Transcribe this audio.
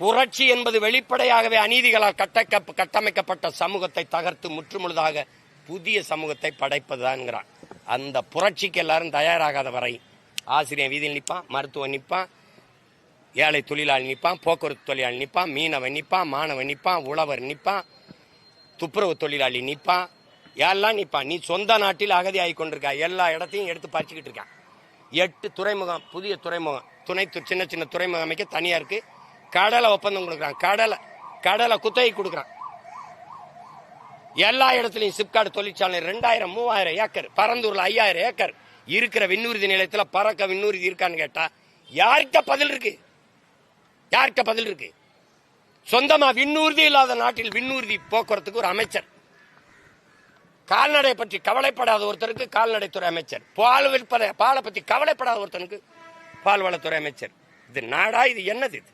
புரட்சி என்பது வெளிப்படையாகவே அநீதிகளால் கட்டக்க கட்டமைக்கப்பட்ட சமூகத்தை தகர்த்து முற்றுமுழுதாக புதிய சமூகத்தை படைப்பதுதான்ங்கிறான். அந்த புரட்சிக்கு எல்லாரும் தயாராகாத வரை ஆசிரியர் வீதியில் நிற்பான் மருத்துவம் நிற்பான் ஏழை தொழிலாளி நிற்பான் போக்குவரத்து தொழிலாளி நிற்பான் மீனவன் நிற்பான் மாணவன் நிற்பான் உழவர் நிற்பான் துப்புரவு தொழிலாளி நிற்பான் எல்லாம் நிற்பான் நீ சொந்த நாட்டில் அகதி ஆகி கொண்டிருக்கா? எல்லா இடத்தையும் எடுத்து பறிச்சுக்கிட்டு இருக்கான். எட்டு துறைமுகம் புதிய துறைமுகம் துணை சின்ன சின்ன துறைமுகம் அமைக்க தனியாக இருக்குது கடலை ஒப்பந்தம் கொடுக்குறான். கடலை கடலை குத்தகை கொடுக்குறான். எல்லா இடத்துலையும் சிப்காடு தொழிற்சாலை ரெண்டாயிரம் மூவாயிரம் ஏக்கர் பரந்தூரில் ஐயாயிரம் ஏக்கர் இருக்கிற விண்ணூர்தி நிலையத்தில் பறக்க விண்ணூர்தி இருக்கான்னு கேட்டா யார்கிட்ட பதில் இருக்கு? யார்கிட்ட பதில் இருக்கு? சொந்தமா விண்ணூர்தி இல்லாத நாட்டில் விண்ணூர்தி போக்குவரத்துக்கு ஒரு அமைச்சர். கால்நடை பற்றி கவலைப்படாத ஒருத்தருக்கு கால்நடைத்துறை அமைச்சர். பால் விற்பனை பாலை பற்றி கவலைப்படாத ஒருத்தனுக்கு பால்வளத்துறை அமைச்சர். இது நாடா இது என்னது இது?